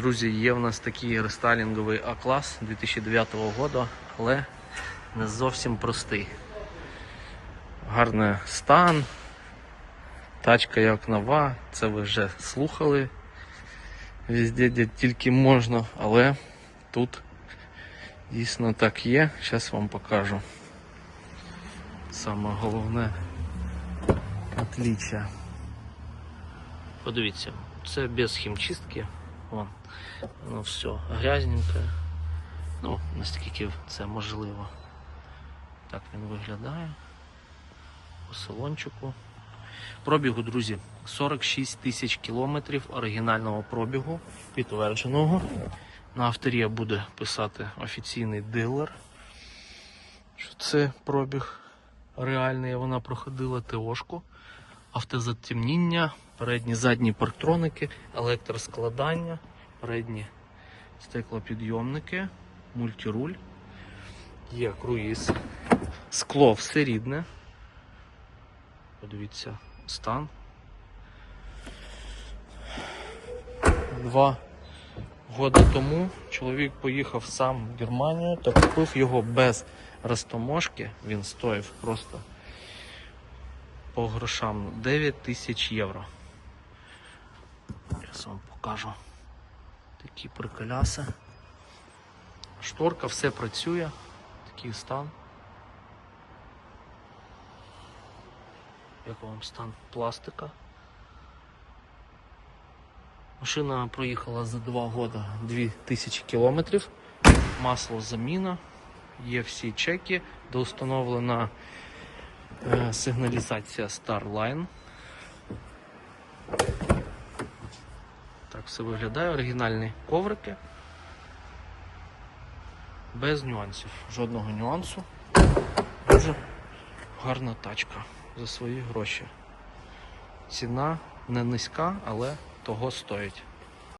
Друзі, є в нас такий рестайлінговий А-клас 2009 року, але не зовсім простий. Гарний стан, тачка як нова, це ви вже слухали. Везде, де тільки можна, але тут дійсно так є. Зараз вам покажу. Саме головне отличие. Подивіться, це без хімчистки. Вон, воно все грязненьке. Ну, наскільки це можливо. Так він виглядає. По салончику. Пробігу, друзі, 46 тисяч кілометрів оригінального пробігу, підтвердженого. На авторія буде писати офіційний дилер. Що це пробіг реальний, вона проходила ТОшку, автозатемніння, передні задні парктроники, електроскладання, передні стеклопідйомники, мультируль, є круїз, скло все рідне. Подивіться, стан. Два года тому чоловік поїхав сам в Германію та купив його без розтоможки. Він стоїв просто по грошам 9 тисяч євро. Зараз вам покажу такі приколяси. Шторка, все працює, такий стан. Як вам стан пластика? Машина проїхала за 2 года 2000 кілометрів. Масло заміна. Є всі чеки, доустановлена сигналізація Starline. Так все виглядає. Оригінальні коврики. Без нюансів. Жодного нюансу. Дуже гарна тачка за свої гроші. Ціна не низька, але того стоїть.